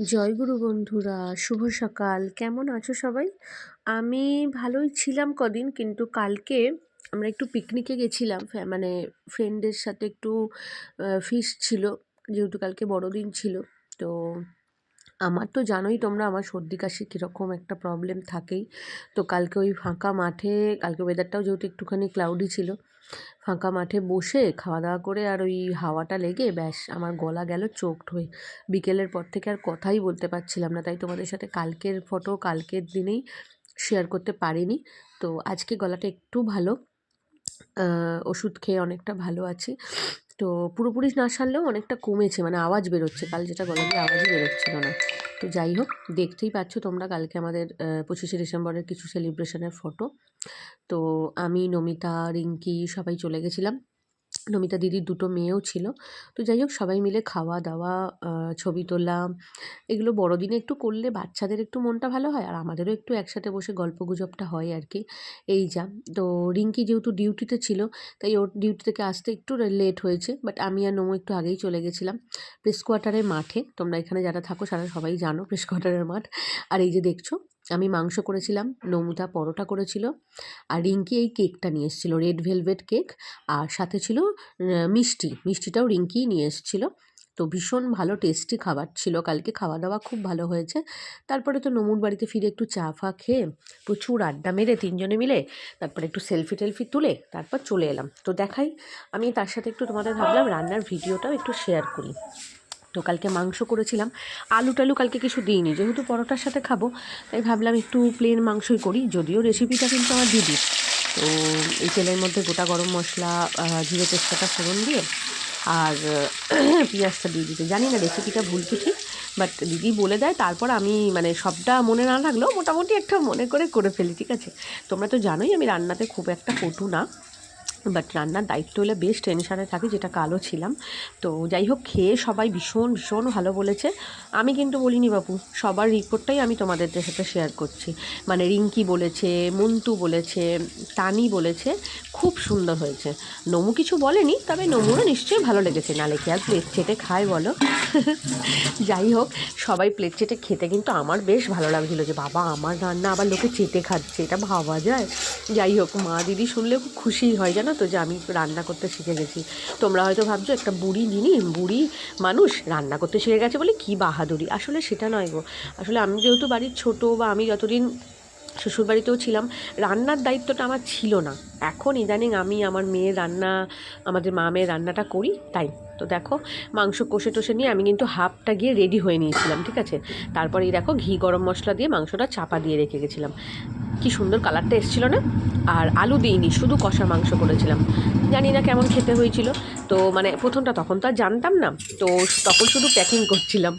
জয়গুরু বন্ধুরা, শুভ সকাল। কেমন আছো সবাই? আমি ভালোই ছিলাম কদিন, কিন্তু কালকে আমরা একটু পিকনিকে গেছিলাম। মানে ফ্রেন্ডের সাথে একটু ফিস্ট ছিল, যেহেতু কালকে বড়দিন ছিল। তো আমার তো জানোই তোমরা আমার সর্দি, কাশি কীরকম একটা প্রবলেম থাকেই। তো কালকে ওই ফাঁকা মাঠে, কালকে ওয়েদারটাও যেহেতু একটুখানি ক্লাউডি ছিল, ফাঁকা মাঠে বসে খাওয়া দাওয়া করে আর ওই হাওয়াটা লেগে ব্যাস আমার গলা গেল চোখড হয়ে। বিকেলের পর থেকে আর কথাই বলতে পারছিলাম না, তাই তোমাদের সাথে কালকের ফটো কালকের দিনেই শেয়ার করতে পারিনি। তো আজকে গলাটা একটু ভালো ওষুধ খেয়ে অনেকটা ভালো আছি। তো পুরোপুরি না সারলেও অনেকটা কমেছে মানে আওয়াজ বেরোচ্ছে। কাল যেটা গলা দিয়ে আওয়াজই বেরোচ্ছিল না। তো যাই হোক, দেখতেই পাচ্ছ তোমরা কালকে আমাদের পঁচিশে ডিসেম্বরের কিছু সেলিব্রেশনের ফটো তো আমি, নমিতা, রিঙ্কি সবাই চলে গেছিলাম। নমিতা দিদির দুটো মেয়েও ছিল। তো যাই হোক, সবাই মিলে খাওয়া দাওয়া ছবি তোলা এগুলো বড়দিনে একটু করলে বাচ্চাদের একটু মনটা ভালো হয়, আর আমাদেরও একটু একসাথে বসে গল্প গুজবটা হয় আর কি। এই যা। তো রিঙ্কি যেহেতু ডিউটিতে ছিল, তাই ওর ডিউটি থেকে আসতে একটু লেট হয়েছে, বাট আমি আর নমু একটু আগেই চলে গেছিলাম প্রেস কোয়ার্টারের মাঠে। তোমরা এখানে যারা থাকো, সারা সবাই জানো প্রেস কোয়ার্টারের মাঠ। আর এই যে দেখছ আমি মাংস করেছিলাম, নমুতা পরোটা করেছিল, আর রিঙ্কি এই কেকটা নিয়ে এসেছিল, রেড ভেলভেট কেক, আর সাথে ছিল মিষ্টি, মিষ্টিটাও রিঙ্কিই নিয়ে এসেছিল। তো ভীষণ ভালো টেস্টি খাবার ছিল, কালকে খাওয়া দাওয়া খুব ভালো হয়েছে। তারপরে তো নমুর বাড়িতে ফিরে একটু চা ফা খেয়ে প্রচুর আড্ডা মেরে তিনজনে মিলে তারপরে একটু সেলফি টেলফি তুলে তারপর চলে এলাম। তো দেখাই, আমি তার সাথে একটু তোমাদের ভাবলাম রান্নার ভিডিওটাও একটু শেয়ার করি। তো কালকে মাংস করেছিলাম। আলু টালু কালকে কিছু দিইনি, যেহেতু পরোটার সাথে খাব, তাই ভাবলাম একটু প্লেন মাংসই করি, যদিও রেসিপিটা কিন্তু আমার দিদি তো এই তেলের মধ্যে গোটা গরম মশলা জিরে তেজপাতা ফোড়ন দিয়ে আর, পেঁয়াজটা দিয়ে দিতে। জানি না রেসিপিটা ভুল কি ঠিক বাট দিদি বলে দেয়, তারপর আমি মানে সবটা মনে না থাকলেও মোটামুটি একটা মনে করে করে ফেলি, ঠিক আছে? তোমরা তো জানোই আমি রান্নাতে খুব একটা পটু না। বাট রান্নার দায়িত্ব হলে বেশ টেনশানে থাকি, যেটা কালো ছিলাম। তো যাই হোক, খেয়ে সবাই ভীষণ ভীষণ ভালো বলেছে। আমি কিন্তু বলিনি, বাপু, সবার রিপোর্টটাই আমি তোমাদের সাথে শেয়ার করছি। মানে রিঙ্কি বলেছে, মন্টু বলেছে, তানি বলেছে, খুব সুন্দর হয়েছে। নমু কিছু বলেনি, তবে নমুরও নিশ্চয়ই ভালো লেগেছে। নালে কি আর প্লেট চেটে খায় বলো। যাই হোক, সবাই প্লেট চেটে খেতে কিন্তু আমার বেশ ভালো লাগছিল যে, বাবা, আমার রান্না আবার লোকে চেটে খাচ্ছে, এটা ভাবা যায়। যাই হোক, মা, দিদি শুনলে খুব খুশি হয়, জানো? তো যে আমি রান্না করতে শিখে গেছি। তোমরা হয়তো ভাবছ, একটা বুড়ি জিনিস বুড়ি মানুষ রান্না করতে শিখে গেছে বলে কি বাহাদুরি। আসলে সেটা নয় গো। আসলে আমি যেহেতু বাড়ির ছোট বা আমি যতদিন শ্বশুরবাড়িতেও ছিলাম, রান্নার দায়িত্বটা আমার ছিল না। এখন ইদানিং আমি আমার মেয়ের রান্না, আমাদের মা মেয়ের রান্নাটা করি, তাই। তো দেখো, মাংস কষে টষে নিয়ে আমি কিন্তু হাফটা গিয়ে রেডি হয়ে নিয়েছিলাম, ঠিক আছে? তারপরে দেখো ঘি, গরম মশলা দিয়ে মাংসটা চাপা দিয়ে রেখে গেছিলাম। কি সুন্দর কালারটা এসেছিল না? আর আলু দিইনি, শুধু কষা মাংস করেছিলাম। জানি না কেমন খেতে হয়েছিল। তো মানে প্রথমটা তখন তো আর জানতাম না। তো তখন শুধু প্যাকিং করছিলাম।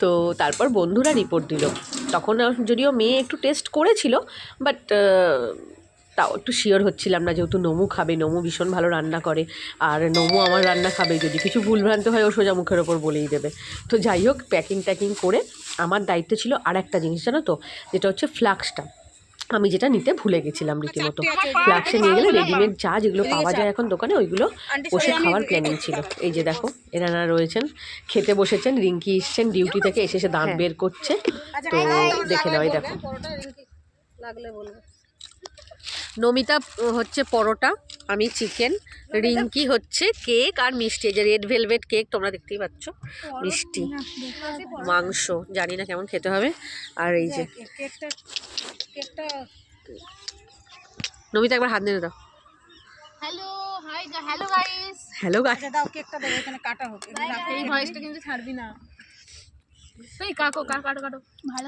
তো তারপর বন্ধুরা রিপোর্ট দিল। তখন যদিও মেয়ে একটু টেস্ট করেছিল বাট তাও একটু শিওর হচ্ছিলাম না যেহেতু নমু খাবে, নমু ভীষণ ভালো রান্না করে। আর নমু আমার রান্না খাবে, যদি কিছু ভুলভ্রান্ত হয় ও সোজা মুখের ওপর বলেই দেবে। তো যাই হোক প্যাকিং ট্যাকিং করে আমার দায়িত্ব ছিল আর একটা জিনিস, জানো তো? যেটা হচ্ছে ফ্লাক্সটা আমি যেটা নিতে ভুলে গেছিলাম রীতিমতো। ফ্লাক্সে নিয়ে গেলে রেডিমেড চা যেগুলো পাওয়া যায় এখন দোকানে ওইগুলো বসে খাওয়ার প্ল্যানিং ছিল। এই যে দেখো এনারা রয়েছেন খেতে বসেছেন রিঙ্কি এসছেন ডিউটি থেকে এসে এসে দাঁত বের করছে। তো দেখে নেওয়াই দেখো। নমিতা হচ্ছে পরোটা আমি চিকেন রিঙ্কি হচ্ছে কেক আর মিষ্টি। যে রেড ভেলভেট কেক তোমরা দেখতেই পাচ্ছ মিষ্টি। মাংস জানি না কেমন খেতে হবে। আর এই যে কেকটা। নমিতা একবার হাত নিয়ে দাও। Hello hi hello guys hello guys দাও কেকটা দাও এখানে কাটা হোক। এই ভয়েসটা কিন্তু ছাড়বি না। এই কাকো কাটো কাটো। ভালো